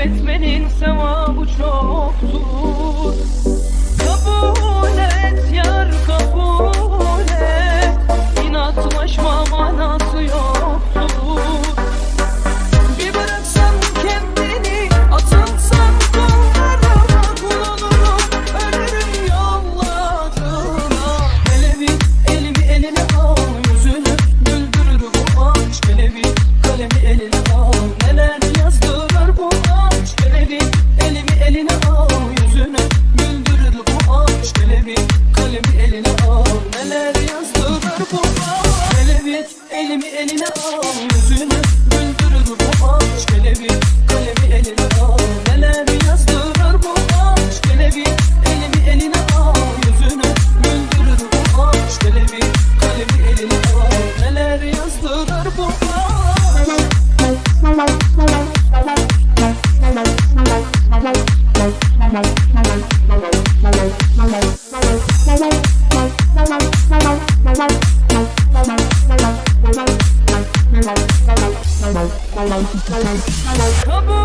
Kaybetmenin sevabı çoktur elimi eline al Yüzünü güldürür bu aşk Hele bir kalemi eline al Neler yazdırır bu aşk Hele bir elimi eline al Yüzünü güldürür bu aşk Hele bir kalemi eline al Neler yazdırır bu Come on.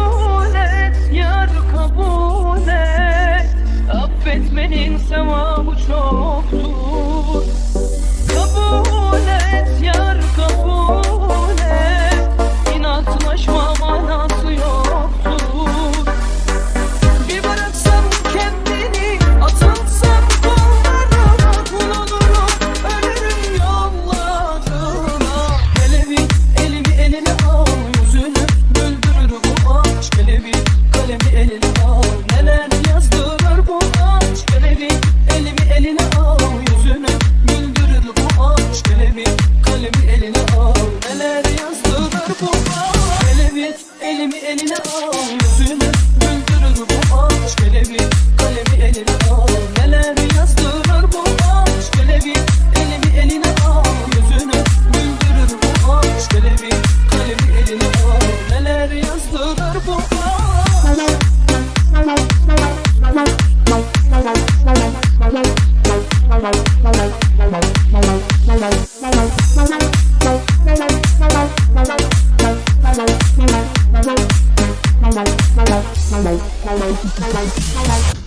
Yaşar elimi eline al Yüzünü güldürür bu aşk Kelebit kalemi eline al Neler yazdırır bu aşk Kelebit elimi eline al Yüzünü güldürür bu aşk Kelebit kalemi eline al Neler yazdırır bu aşk Hello, hello, hello, hello, hello.